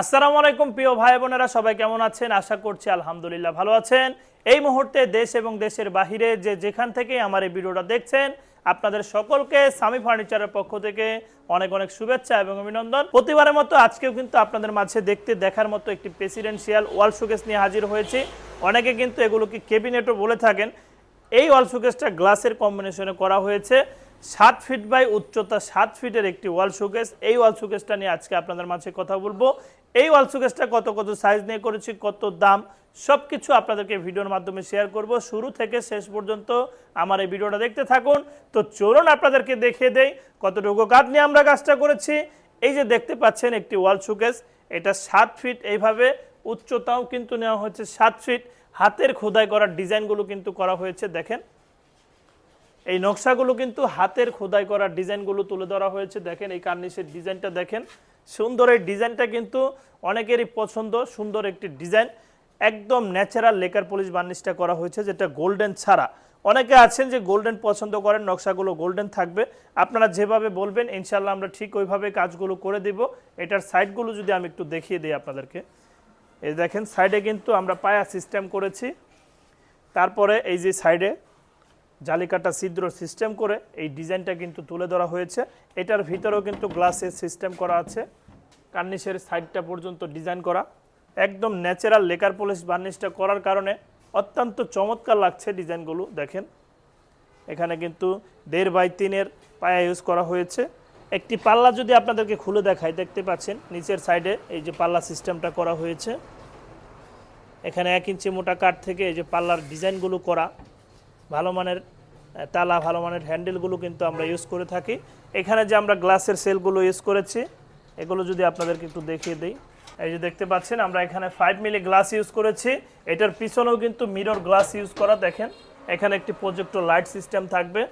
আসসালামু আলাইকুম, প্রিয় ভাই বোনেরা, সবাই কেমন আছেন? আশা করছি আলহামদুলিল্লাহ ভালো আছেন। এই মুহূর্তে দেশ এবং দেশের বাহিরে যে যেখান থেকে আমার এই ভিডিওটা দেখছেন, আপনাদের সকলকে সামি ফার্নিচারের পক্ষ থেকে অনেক অনেক শুভেচ্ছা এবং অভিনন্দন। প্রতিবারের মতো আজকেও কিন্তু আপনাদের মাঝে দেখতে দেখার মতো একটি প্রেসিডেন্সিয়াল ওয়াল শোকেস নিয়ে হাজির হয়েছি। অনেকে কিন্তু এগুলোকে কেবিনেটও বলে থাকেন। এই ওয়াল শোকেসটা গ্লাসের কম্বিনেশনে করা হয়েছে। সাত ফিট বাই উচ্চতা সাত ফিটের একটি ওয়াল শোকেস এই ওয়াল শোকেসটা নিয়ে আজকে আপনাদের মাঝে কথা বলব। এই ওয়াল শোকেসটা কত কত সাইজ নিয়ে করেছি, কত দাম সব কিছু আপনাদেরকে ভিডিওর মাধ্যমে শেয়ার করব। শুরু থেকে শেষ পর্যন্ত আমার এই ভিডিওটা দেখতে থাকুন। তো চলুন আপনাদেরকে দেখিয়ে দেই কতটুকু কাঠ নিয়ে আমরা কাজটা করেছি। এই যে দেখতে পাচ্ছেন একটি ওয়াল শোকেস এটা সাত ফিট এইভাবে, উচ্চতাও কিন্তু নেওয়া হয়েছে সাত ফিট হাতের খোদাই করার ডিজাইনগুলো কিন্তু করা হয়েছে, দেখেন। এই নকশাগুলো কিন্তু হাতের খোদাই করা ডিজাইনগুলো তুলে ধরা হয়েছে। দেখেন এই কার্নিশের ডিজাইনটা দেখেন। সুন্দর এই ডিজাইনটা কিন্তু অনেকেরই পছন্দ, সুন্দর একটি ডিজাইন। একদম ন্যাচারাল লেকার পলিশ বার্নিশটা করা হয়েছে, যেটা গোল্ডেন ছাড়া। অনেকে আছেন যে গোল্ডেন পছন্দ করেন, নকশাগুলো গোল্ডেন থাকবে। আপনারা যেভাবে বলবেন ইনশাল্লাহ আমরা ঠিক ওইভাবে কাজগুলো করে দিব। এটার সাইডগুলো যদি আমি একটু দেখিয়ে দিই আপনাদেরকে। এই দেখেন, সাইডে কিন্তু আমরা পায়া সিস্টেম করেছি। তারপরে এই যে সাইডে জালিকাটা ছিদ্র সিস্টেম করে এই ডিজাইনটা কিন্তু তুলে ধরা হয়েছে। এটার ভিতরেও কিন্তু গ্লাসের সিস্টেম করা আছে। কার্নিশের সাইডটা পর্যন্ত ডিজাইন করা। একদম ন্যাচারাল লেকার পলিশ বার্নিশটা করার কারণে অত্যন্ত চমৎকার লাগছে ডিজাইনগুলো, দেখেন। এখানে কিন্তু দেড় বাই তিনের পায়া ইউজ করা হয়েছে। একটি পাল্লা যদি আপনাদেরকে খুলে দেখাই, দেখতে পাচ্ছেন, নিচের সাইডে এই যে পাল্লা সিস্টেমটা করা হয়েছে। এখানে এক ইঞ্চি মোটা কাঠ থেকে এই যে পাল্লার ডিজাইনগুলো করা। ভালো মানের তালা, ভালো মানের হ্যান্ডেলগুলো কিন্তু আমরা ইউজ করে থাকি। এখানে যে আমরা গ্লাসের সেলগুলো ইউজ করেছি, এগুলো যদি আপনাদেরকে একটু দেখিয়ে দিই। এই যে দেখতে পাচ্ছেন, আমরা এখানে ফাইভ মিলি গ্লাস ইউজ করেছি। এটার পিছনেও কিন্তু মিরর গ্লাস ইউজ করা, দেখেন। এখানে একটি প্রজেক্টর লাইট সিস্টেম থাকবে।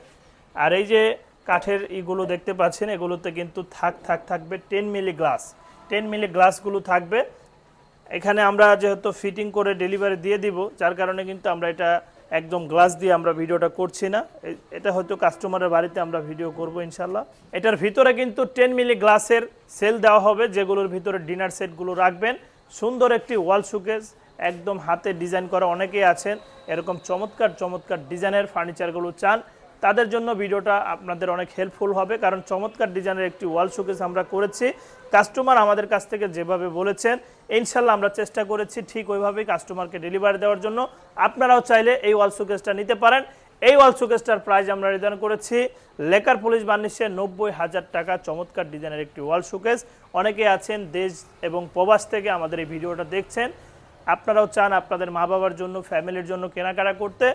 আর এই যে কাঠের ইগুলো দেখতে পাচ্ছেন, এগুলোতে কিন্তু থাক থাক, থাকবে ten milli glass ten milli গ্লাসগুলো থাকবে। এখানে আমরা যেহেতু ফিটিং করে ডেলিভারি দিয়ে দিব, যার কারণে কিন্তু আমরা এটা একদম গ্লাস দিয়ে আমরা ভিডিওটা করছি না। এটা হয়তো কাস্টমারের বাড়িতে আমরা ভিডিও করব ইনশাল্লাহ। এটার ভিতরে কিন্তু টেন মিলি গ্লাসের সেল দেওয়া হবে, যেগুলোর ভিতরে ডিনার সেটগুলো রাখবেন। সুন্দর একটি ওয়াল শুকেস, একদম হাতে ডিজাইন করা অনেকেই আছেন। এরকম চমৎকার চমৎকার ডিজাইনের ফার্নিচারগুলো চান। তাদের জন্য ভিডিওটা আপনাদের অনেক হেল্পফুল হবে, কারণ চমৎকার ডিজাইনের একটি ওয়াল শোকেস আমরা করেছি। কাস্টমার আমাদের কাছ থেকে যেভাবে বলেছেন, ইনশাল্লাহ আমরা চেষ্টা করেছি ঠিক ওইভাবেই কাস্টমারকে ডেলিভারি দেওয়ার জন্য। আপনারাও চাইলে এই ওয়াল শোকেসটা নিতে পারেন। এই ওয়াল শোকেসটার প্রাইস আমরা নির্ধারণ করেছি। লেকার পুলিশ বার্নিশে নব্বই হাজার টাকা, চমৎকার ডিজাইনের একটি ওয়াল শোকেস অনেকে আছেন দেশ এবং প্রবাস থেকে আমাদের এই ভিডিওটা দেখছেন। আপনারাও চান আপনাদের মা বাবার জন্য, ফ্যামিলির জন্য কেনাকাটা করতে।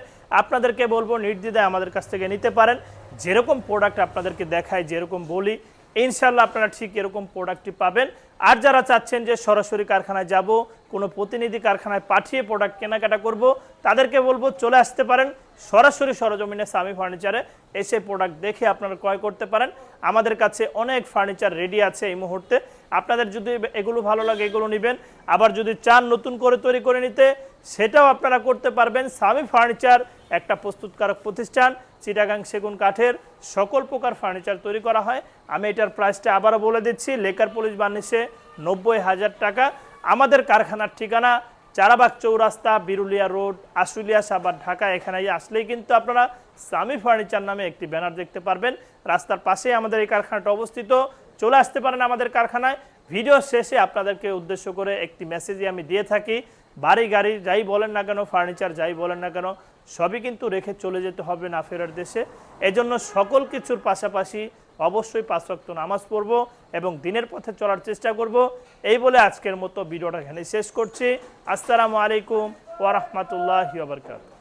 আপনাদেরকে বলব, নির্দ্বিধায় আমাদের কাছ থেকে নিতে পারেন। যেরকম প্রোডাক্ট আপনাদেরকে দেখায় যেরকম বলি ইনশাল্লাহ আপনারা ঠিক এরকম প্রোডাক্টটি পাবেন। আর যারা চাচ্ছেন যে সরাসরি কারখানায় যাব, কোনো প্রতিনিধি কারখানায় পাঠিয়ে প্রোডাক্ট কেনাকাটা করব, তাদেরকে বলব, চলে আসতে পারেন। সরাসরি সরজমিনে সামি ফার্নিচারে এসে প্রোডাক্ট দেখে আপনারা ক্রয় করতে পারেন। আমাদের কাছে অনেক ফার্নিচার রেডি আছে এই মুহূর্তে। আপনাদের যদি এগুলো ভালো লাগে, এগুলো নেবেন। আবার যদি চান নতুন করে তৈরি করে নিতে, সেটাও আপনারা করতে পারবেন। সামি ফার্নিচার, একটা প্রস্তুতকারক প্রতিষ্ঠান, চিটাগাং সেগুন কাঠের সকল প্রকার ফার্নিচার তৈরি করা হয়। আমি এটার প্রাইসটা আবারও বলে দিচ্ছি, লেকার পুলিশ বার্নিশে নব্বই হাজার টাকা। আমাদের কারখানার ঠিকানা চারাবাগ চৌরাস্তা, বিরুলিয়া রোড, আশুলিয়া সাবার ঢাকা এখানে আসলেই কিন্তু আপনারা সামি ফার্নিচার নামে একটি ব্যানার দেখতে পারবেন। রাস্তার পাশেই আমাদের এই কারখানাটা অবস্থিত। চলে আসতে পারেন আমাদের কারখানায়। ভিডিও শেষে আপনাদেরকে উদ্দেশ্য করে একটি মেসেজই আমি দিয়ে থাকি। বাড়ি, গাড়ি, যাই বলেন না কেন ফার্নিচার যাই বলেন না কেন, সবই কিন্তু রেখে চলে যেতে হবে না ফেরার দেশে। এজন্য সকল কিছুর পাশাপাশি অবশ্যই পাঁচ রক্ত নামাজ পড়ব এবং দিনের পথে চলার চেষ্টা করব। এই বলে আজকের মতো ভিডিওটা এখানে শেষ করছি। আসসালামু আলাইকুম ওয়া রাহমাতুল্লাহি ওয়া বারাকাতুহু।